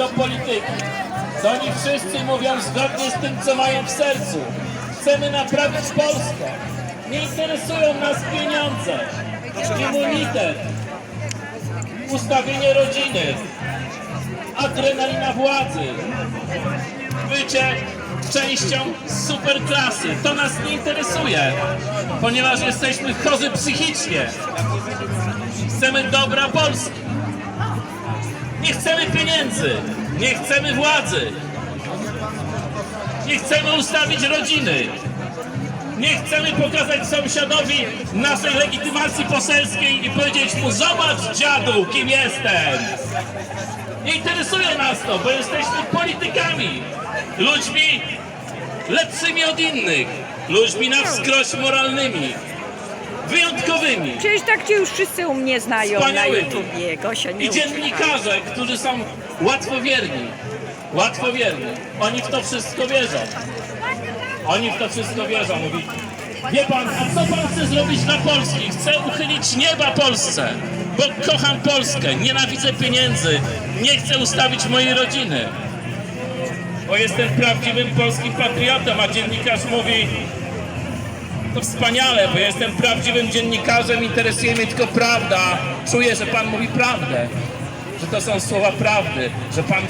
do polityki, to oni wszyscy mówią zgodnie z tym, co mają w sercu. Chcemy naprawić Polskę. Nie interesują nas pieniądze, immunitet, ustawienie rodziny, adrenalina władzy, bycie częścią superklasy. To nas nie interesuje, ponieważ jesteśmy chorzy psychicznie. Chcemy dobra Polski. Nie chcemy pieniędzy, nie chcemy władzy. Nie chcemy ustawić rodziny. Nie chcemy pokazać sąsiadowi naszej legitymacji poselskiej i powiedzieć mu, zobacz dziadu, kim jestem. Nie interesuje nas to, bo jesteśmy politykami, ludźmi lepszymi od innych, ludźmi na wskroś moralnymi, wyjątkowymi. Przecież tak cię już wszyscy u mnie znają na Wspaniałymi. YouTubie. Gosia nie I uciekaj. dziennikarze, którzy są łatwowierni, łatwowierni, oni w to wszystko wierzą. Oni w to wszystko wierzą. Mówi, wie pan, a co pan chce zrobić dla Polski? Chcę uchylić nieba Polsce, bo kocham Polskę, nienawidzę pieniędzy, nie chcę ustawić mojej rodziny. Bo jestem prawdziwym polskim patriotą, a dziennikarz mówi, to wspaniale, bo jestem prawdziwym dziennikarzem, interesuje mnie tylko prawda. Czuję, że pan mówi prawdę, że to są słowa prawdy, że pan